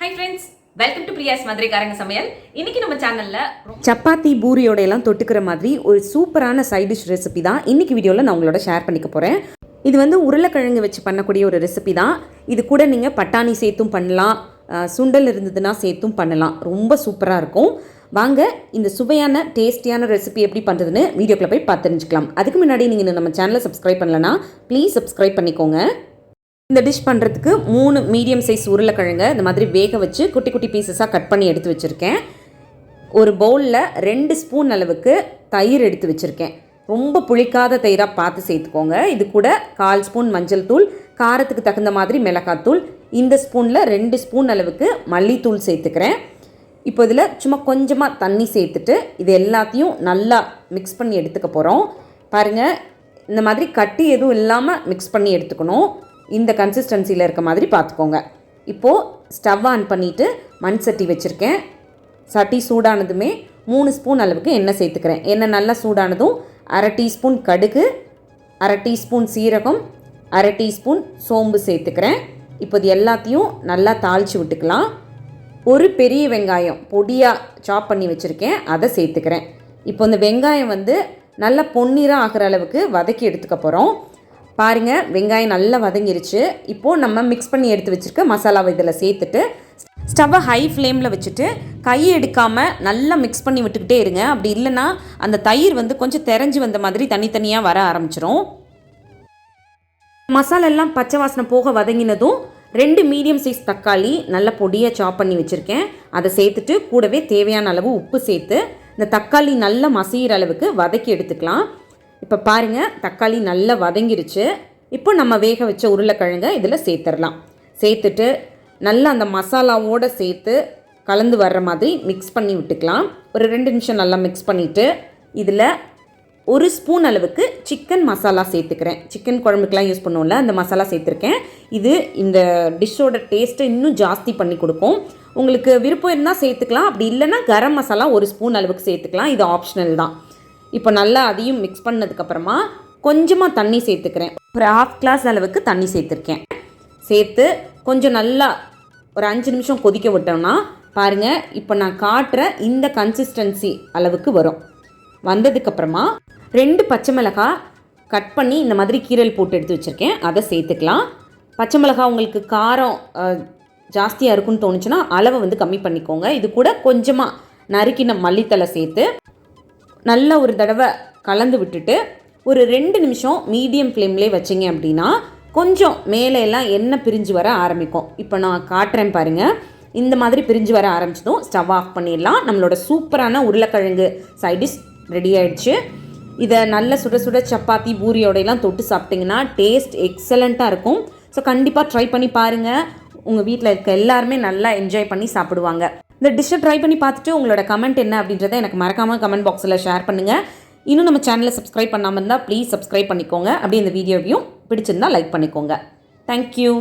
Hi friends welcome to Priya's மதுரைக்காரங்க சமையல் இன்னைக்கு நம்ம சேனல்ல சப்பாத்தி பூரியோட எல்லாம் தொட்டுக்கிற மாதிரி ஒரு சூப்பரான சைட் டிஷ் ரெசிபி தான் இன்னைக்கு வீடியோவில் நான் உங்களோட ஷேர் பண்ணிக்க போகிறேன் இது வந்து உருளைக்கிழங்கு வச்சு பண்ணக்கூடிய ஒரு ரெசிபி தான். இது கூட நீங்கள் பட்டாணி சேர்த்தும் பண்ணலாம் சுண்டல் இருந்ததுன்னா சேர்த்தும் பண்ணலாம். ரொம்ப சூப்பராக இருக்கும். வாங்க இந்த சுவையான டேஸ்டியான ரெசிபி எப்படி பண்ணுறதுன்னு வீடியோக்குள்ளே போய் பார்த்து தெரிஞ்சுக்கலாம். அதுக்கு முன்னாடி நீங்கள் நம்ம சேனலை சப்ஸ்கிரைப் பண்ணலன்னா ப்ளீஸ் சப்ஸ்கிரைப் பண்ணிக்கோங்க. இந்த டிஷ் பண்ணுறதுக்கு மூணு மீடியம் சைஸ் உருளைக்கிழங்க இந்த மாதிரி வேக வச்சு குட்டி குட்டி பீசஸாக கட் பண்ணி எடுத்து வச்சுருக்கேன். ஒரு பவுலில் ரெண்டு ஸ்பூன் அளவுக்கு தயிர் எடுத்து வச்சுருக்கேன். ரொம்ப புளிக்காத தயிராக பார்த்து சேர்த்துக்கோங்க. இது கூட கால் ஸ்பூன் மஞ்சள் தூள் காரத்துக்கு தகுந்த மாதிரி மிளகாத்தூள் இந்த ஸ்பூனில் ரெண்டு ஸ்பூன் அளவுக்கு மல்லித்தூள் சேர்த்துக்கிறேன். இப்போ இதில் சும்மா கொஞ்சமாக தண்ணி சேர்த்துட்டு இது எல்லாத்தையும் நல்லா மிக்ஸ் பண்ணி எடுத்துக்க போகிறோம் பாருங்கள் இந்த மாதிரி கட்டி எதுவும் இல்லாமல் மிக்ஸ் பண்ணி எடுத்துக்கணும். இந்த கன்சிஸ்டன்சியில் இருக்க மாதிரி பார்த்துக்கோங்க. இப்போது ஸ்டவ் ஆன் பண்ணிவிட்டு மண் சட்டி வச்சுருக்கேன். சட்டி சூடானதுமே மூணு ஸ்பூன் அளவுக்கு எண்ணெய் சேர்த்துக்கிறேன். எண்ணெய் நல்லா சூடானதும் அரை டீஸ்பூன் கடுகு அரை டீஸ்பூன் சீரகம் அரை டீஸ்பூன் சோம்பு சேர்த்துக்கிறேன். இப்போ இது எல்லாத்தையும் நல்லா தாளித்து விட்டுக்கலாம். ஒரு பெரிய வெங்காயம் பொடியாக சாப் பண்ணி வச்சுருக்கேன். அதை சேர்த்துக்கிறேன். இப்போ இந்த வெங்காயம் வந்து நல்லா பொன்னிறம் ஆகிற அளவுக்கு வதக்கி எடுத்துக்க போகிறோம் பாருங்கள் வெங்காயம் நல்லா வதங்கிருச்சு. இப்போது நம்ம மிக்ஸ் பண்ணி எடுத்து வச்சுருக்க மசாலாவை இதில் சேர்த்துட்டு ஸ்டவ்வை ஹை ஃப்ளேமில் வச்சுட்டு கையை எடுக்காமல் நல்லா மிக்ஸ் பண்ணி விட்டுக்கிட்டே இருங்க. அப்படி இல்லைன்னா அந்த தயிர் வந்து கொஞ்சம் தெரிஞ்சு வந்த மாதிரி தனித்தனியாக வர ஆரம்பிச்சிரும். மசாலா எல்லாம் பச்சை வாசனை போக வதங்கினதும் ரெண்டு மீடியம் சைஸ் தக்காளி நல்லா பொடியாக சாப் பண்ணி வச்சுருக்கேன். அதை சேர்த்துட்டு கூடவே தேவையான அளவு உப்பு சேர்த்து இந்த தக்காளி நல்லா மசிகிற அளவுக்கு வதக்கி எடுத்துக்கலாம். இப்போ பாருங்கள் தக்காளி நல்லா வதங்கிருச்சு. இப்போ நம்ம வேக வச்ச உருளைக்கிழங்க இதில் சேர்த்துடலாம். சேர்த்துட்டு நல்லா அந்த மசாலாவோடு சேர்த்து கலந்து வர்ற மாதிரி மிக்ஸ் பண்ணி விட்டுக்கலாம். ஒரு ரெண்டு நிமிஷம் நல்லா மிக்ஸ் பண்ணிவிட்டு இதில் ஒரு ஸ்பூன் அளவுக்கு சிக்கன் மசாலா சேர்த்துக்கிறேன். சிக்கன் குழம்புக்கெலாம் யூஸ் பண்ணுவோம்ல அந்த மசாலா சேர்த்துருக்கேன். இது இந்த டிஷ்ஷோட டேஸ்ட்டை இன்னும் ஜாஸ்தி பண்ணி கொடுக்கும். உங்களுக்கு விருப்பம் இருந்தால் சேர்த்துக்கலாம். அப்படி இல்லைன்னா கரம் மசாலா ஒரு ஸ்பூன் அளவுக்கு சேர்த்துக்கலாம். இது ஆப்ஷனல் தான். இப்போ நல்லா அதையும் மிக்ஸ் பண்ணதுக்கப்புறமா கொஞ்சமாக தண்ணி சேர்த்துக்கிறேன். ஒரு ஹாஃப் கிளாஸ் அளவுக்கு தண்ணி சேர்த்துருக்கேன். சேர்த்து கொஞ்சம் நல்லா ஒரு அஞ்சு நிமிஷம் கொதிக்க விட்டோம்னா பாருங்கள் இப்போ நான் காட்டுற இந்த கன்சிஸ்டன்சி அளவுக்கு வரும். வந்ததுக்கப்புறமா ரெண்டு பச்சை மிளகாய் கட் பண்ணி இந்த மாதிரி கீரல் போட்டு எடுத்து வச்சுருக்கேன். அதை சேர்த்துக்கலாம். பச்சை மிளகாய் உங்களுக்கு காரம் ஜாஸ்தியாக இருக்குன்னு தோணுச்சுன்னா அளவை வந்து கம்மி பண்ணிக்கோங்க. இது கூட கொஞ்சமாக நறுக்கின மல்லித்தலை சேர்த்து நல்ல ஒரு தடவை கலந்து விட்டுட்டு ஒரு ரெண்டு நிமிஷம் மீடியம் ஃப்ளேம்லேயே வச்சிங்க அப்படின்னா கொஞ்சம் மேலே எல்லாம் எண்ணெய் பிரிஞ்சு வர ஆரம்பிக்கும். இப்போ நான் காட்டுறேன் பாருங்கள் இந்த மாதிரி பிரிஞ்சு வர ஆரம்பிச்சதும் ஸ்டவ் ஆஃப் பண்ணிடலாம். நம்மளோட சூப்பரான உருளைக்கிழங்கு சைடிஷ் ரெடி ஆயிடுச்சு. இதை நல்ல சுட சுட சப்பாத்தி பூரியோடையெல்லாம் தொட்டு சாப்பிட்டிங்கன்னா டேஸ்ட் எக்ஸலண்ட்டாக இருக்கும். ஸோ கண்டிப்பாக ட்ரை பண்ணி பாருங்கள் உங்கள் வீட்டில் இருக்க எல்லாருமே நல்லா என்ஜாய் பண்ணி சாப்பிடுவாங்க. இந்த டிஷ்ஷை ட்ரை பண்ணி பார்த்துட்டு உங்களோட கமெண்ட் என்ன அப்படின்றத எனக்கு மறக்காமல் கமெண்ட் பாக்ஸில் ஷேர் பண்ணுங்கள் இன்னும் நம்ம சேனலை சப்ஸ்கிரைப் பண்ணாமல் இருந்தால் ப்ளீஸ் சப்ஸ்கிரைப் பண்ணிக்கோங்க. அப்படியே இந்த வீடியோவையும் பிடிச்சிருந்தா லைக் பண்ணிக்கோங்க. தேங்க்யூ